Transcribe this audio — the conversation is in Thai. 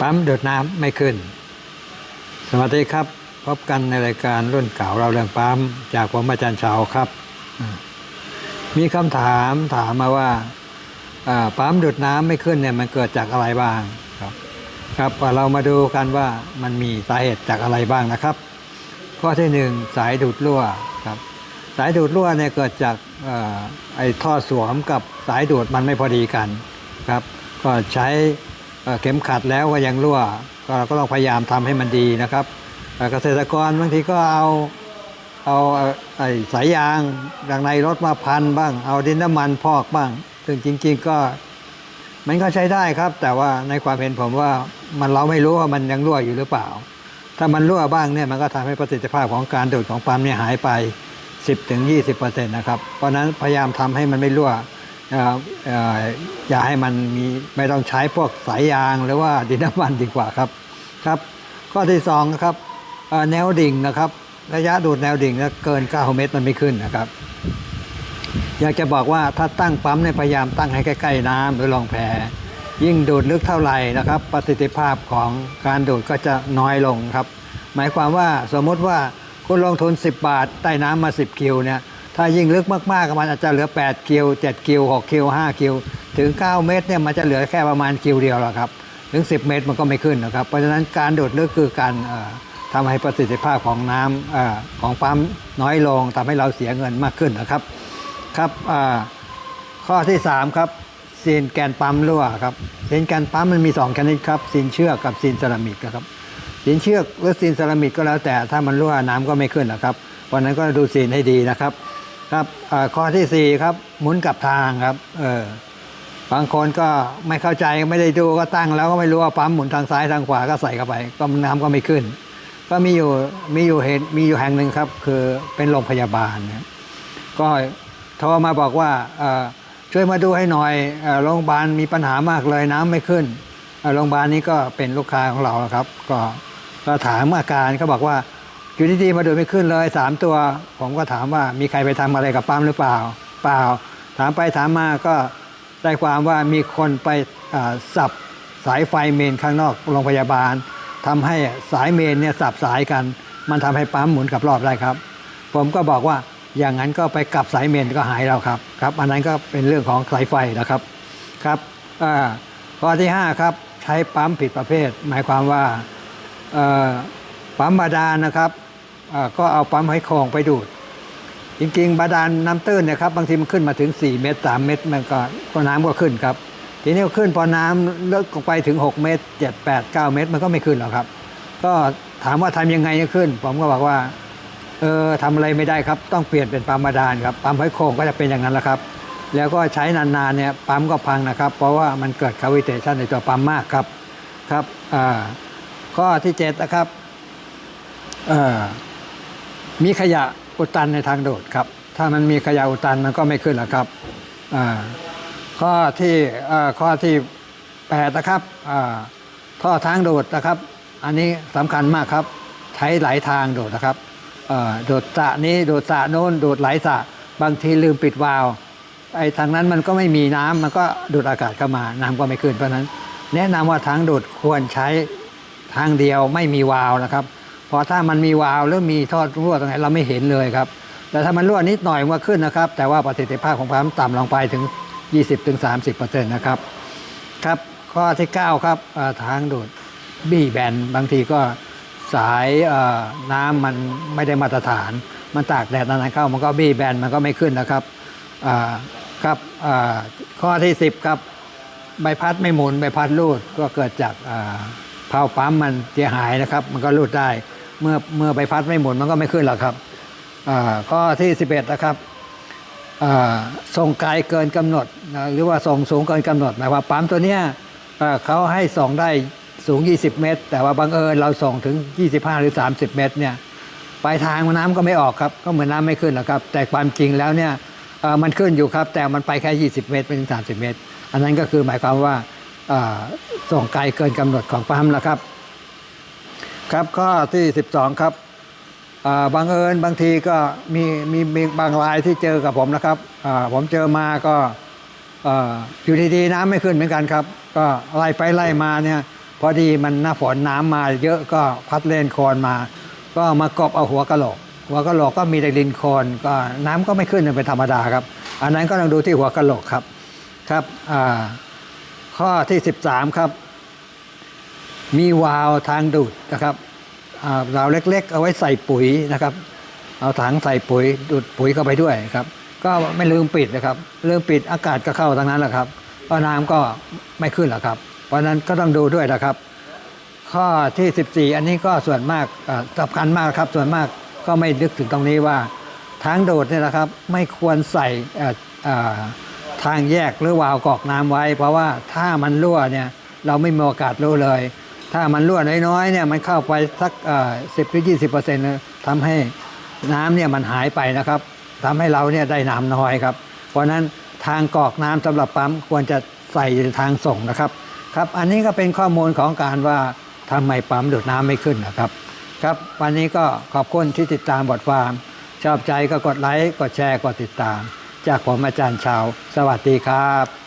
ปั๊มเดือดน้ำไม่ขึ้น สวัสดีครับ พบกันในรายการรุ่นเก่าเราเรื่องปั๊มจากผมอาจารย์เชาครับ มีคำถามถามมาว่าปั๊มเดูดน้ำไม่ขึ้นเนี่ยมันเกิดจากอะไรบ้างครับ ครับเรามาดูกันว่ามันมีสาเหตุจากอะไรบ้างนะครับ ข้อที่หนึ่งสายดูดรั่วครับสายดูดรั่วเนี่ยเกิดจากอไอ้ท่อสวมกับสายดูดมันไม่พอดีกันครับ ก็ใช้ เข็มขัดแล้วก็ยังรั่วก็เราก็ต้องพยายามทำให้มันดีนะครับเกษตรกรบางทีก็เอาเอาไอ้สายยางดังในรถมาพันบ้าง เอาดินน้ำมันพอกบ้าง ซึ่งจริง ๆ ก็มันก็ใช้ได้ครับ แต่ว่าในความเห็นผมว่ามันเราไม่รู้ว่ามันยังรั่วอยู่หรือเปล่า ถ้ามันรั่วบ้างเนี่ยมันก็ทำให้ประสิทธิภาพของการดูดของปั๊มเนี่ยหายไป 10-20%นะครับ เพราะนั้นพยายามทำให้มันไม่รั่ว อย่าให้มันมีไม่ต้องใช้พวกสายยางหรือว่าดินน้ำมันดีกว่าครับครับ ข้อที่สองนะครับแนวดิ่งนะครับ ระยะดูดแนวดิ่งเกิน 9 เมตรมันไม่ขึ้นนะครับอยากจะบอกว่าถ้าตั้งปั๊มเนี่ยพยายามตั้งให้ใกล้ๆน้ำหรือรองแพยิ่งดูดลึกเท่าไหร่นะครับ ประสิทธิภาพของการดูดก็จะน้อยลงครับ หมายความว่าสมมติว่าคุณลงทุน 10 บาทใต้น้ำมา 10 คิวเนี่ย ถ้ายิ่งลึกมากๆมันอาจจะเหลือ8คิว7คิว6คิว5คิวถึง 9 เมตรเนี่ยมันจะเหลือแค่ประมาณคิวเดียวหรอกครับ ถึง 10 เมตรมันก็ไม่ขึ้นนะครับ เพราะฉะนั้นการโดดลึกคือการเอ่อทำให้ประสิทธิภาพของน้ำเออของปั๊มน้อยลงทำให้เราเสียเงินมากขึ้นนะครับครับอ่าข้อที่ 3 ครับซีนแกนปั๊มรั่วครับซีนแกนปั๊มมันมี 2 ชนิดครับซีนเชือกกับซีนเซรามิกครับซีนเชือกหรือซีนเซรามิกก็แล้วแต่ถ้ามันรั่วน้ำก็ไม่ขึ้นนะครับเพราะฉะนั้นก็ดูซีนให้ดีนะครับ ครับข้อทีสี่4ครับหมุนกลับทางครับเออบางคนก็ไม่เข้าใจไม่ได้ดูก็ตั้ง แล้วก็ไม่รู้ว่าปั๊มหมุนทางซ้ายทางขวาก็ใส่เข้าไป ก็น้ำก็ไม่ขึ้น ก็มีอยู่มีอยู่เหตุมีอยู่แห่งหนึ่งครับ คือเป็นโรงพยาบาลนะก็โทรมาบอกว่าช่วยมาดูให้หน่อยโรงพยาบาลมีปัญหามากเลยน้ำไม่ขึ้นโรงพยาบาลนี้ก็เป็นลูกค้าของเราครับ ก็ก็ถามอาการเขาบอกว่า อยู่ดีๆมาดูไม่ขึ้นเลยสามตัว ผมก็ถามว่ามีใครไปทำอะไรกับปั๊มหรือเปล่า เปล่า ถามไปถามมาก็ได้ความว่ามีคนไปสับสายไฟเมนข้างนอกโรงพยาบาลทำให้สายเมนเนี่ยสับสายกัน มันทำให้ปั๊มหมุนกลับรอบได้ครับ ผมก็บอกว่าอย่างนั้นก็ไปกลับสายเมนก็หายแล้วครับครับ อันนั้นก็เป็นเรื่องของสายไฟนะครับครับข้อที่5ครับใช้ปั๊มผิดประเภท หมายความว่าปั๊มบาดาลนะครับ ก็เอาปั๊มไห้โครงไปดูด จริง ๆ บาดาลน้ำตื้นเนะครับบางทีมันขึ้นมาถึง 4 เมตร 3 เมตร มันก็ก็น้ำก็ขึ้นครับ ทีนี้ขึ้นพอน้ำเลิกลงไปถึง 6 เมตร 7 8 9 เมตร มันก็ไม่ขึ้นหรอกครับ ก็ถามว่าทำยังไงให้ขึ้น ผมก็บอกว่าเออทำอะไรไม่ได้ครับ ต้องเปลี่ยนเป็นปั๊มบาดาลครับปั๊มไว้โครงก็จะเป็นอย่างนั้นแหละครับ แล้วก็ใช้นานๆเนี่ยปั๊มก็พังนะครับ เพราะว่ามันเกิดคาวิเทชันในตัวปั๊มมากครับครับข้อที่เจ็ดนะครับเออ มีขยะอุดตันในทางโดดครับ ถ้ามันมีขยะอุดตันมันก็ไม่ขึ้นหรอกครับข้อที่ข้อที่แปดนะครับท่อทางโดดนะครับ อันนี้สำคัญมากครับ ใช้หลายทางโดดนะครับโดดสระนี้โดดสระโน้นโดดไหลสระบางทีลืมปิดวาล์วไอ้ทางนั้นมันก็ไม่มีน้ำมันก็ดูดอากาศเข้ามา น้ำก็ไม่ขึ้นเพราะนั้น แนะนำว่าทางดูดควรใช้ทางเดียวไม่มีวาล์วนะครับ พราะถ้ามันมีวาล์วหรือมีท่อรั่วตรงไหนเราไม่เห็นเลยครับ แต่ถ้ามันรั่วนิดหน่อยมันก็ขึ้นนะครับ แต่ว่าประสิทธิภาพของปั๊มต่ำลงไปถึง 20-30%นะครับครับข้อที่ 9 ครับทางดูดบี้แบนบางทีก็สายน้ำมันไม่ได้มาตรฐาน มันตากแดดนานๆเข้ามันก็บี้แบนมันก็ไม่ขึ้นนะครับครับข้อที่ 10 ครับใบพัดไม่หมุนใบพัดรูดก็เกิดจากเพาปั๊มมันเสียหายนะครับ มันก็รูดได้ เมื่อเมื่อใบพัดไม่หมุนมันก็ไม่ขึ้นหรอกครับอ่าข้อที่ 11 นะครับอ่าส่งไกลเกินกำหนดนะหรือว่าส่งสูงเกินกำหนดหมายว่าปั๊มตัวเนี้ยเขาให้ส่งได้สูง 20 เมตร แต่ว่าบังเอิญเราส่งถึง 25 หรือ 30 เมตรเนี่ยปลายทางน้ำก็ไม่ออกครับ ก็เหมือนน้ำไม่ขึ้นหรอกครับ แต่ความจริงแล้วเนี่ยอ่อมันขึ้นอยู่ครับ แต่มันไปแค่ 20 เมตรไปถึง30 เมตร อันนั้นก็คือหมายความว่าอ่อส่งไกลเกินกำหนดของปั๊มแล้วครับ ครับข้อที่ 12 ครับอ่างเอิญบางทีก็มีมีมีบางรายที่เจอกับผมนะครับผมเจอมาก็อยู่ดีๆน้ำไม่ขึ้นเหมือนกันครับ ก็ไล่ไปไล่มาเนี่ยพอดีมันหน้าฝนน้ำมาเยอะก็พัดเล่นคลนมา ก็มากบเอาหัวกะโหลก หัวกะโหลกก็มีแต่ดินโคลนก็น้ำก็ไม่ขึ้นเป็นธรรมดาครับ อันนั้นก็ต้องดูที่หัวกะโหลกครับครับข้อที่ 13 ครับ มีวาล์วทางดูดนะครับวาล์วเล็ก ๆ เอาไว้ใส่ปุ๋ยนะครับ เอาถังใส่ปุ๋ยดูดปุ๋ยเข้าไปด้วยครับ ก็ไม่ลืมปิดนะครับลืมปิดอากาศก็เข้าทางนั้นแหละครับก็น้ำก็ไม่ขึ้นหรอกครับ เพราะนั้นก็ต้องดูด้วยนะครับ ข้อที่ 14 อันนี้ก็ส่วนมากสำคัญมากครับส่วนมากก็ไม่นึกถึงตรงนี้ว่าทางโดดเนี่ยนะครับไม่ควรใส่ทางแยกหรือวาล์วกอกน้ำไว้ เพราะว่าถ้ามันรั่วเนี่ยเราไม่มีโอกาสรู้เลย ถ้ามันรั่วน้อยๆเนี่ยมันเข้าไปสักสิบหรือยี่สิบเปอร์เซ็นต์ทำให้น้ำเนี่ยมันหายไปนะครับทำให้เราเนี่ยได้น้ำน้อยครับ เพราะฉะนั้นทางกรอกน้ำสำหรับปั๊มควรจะใส่ทางส่งนะครับครับอันนี้ก็เป็นข้อมูลของการว่าทำไมปั๊มดูดน้ำไม่ขึ้นนะครับ ครับวันนี้ก็ขอบคุณที่ติดตามบทความชอบใจก็กดไลค์กดแชร์กดติดตาม จากผมอาจารย์ชาว สวัสดีครับ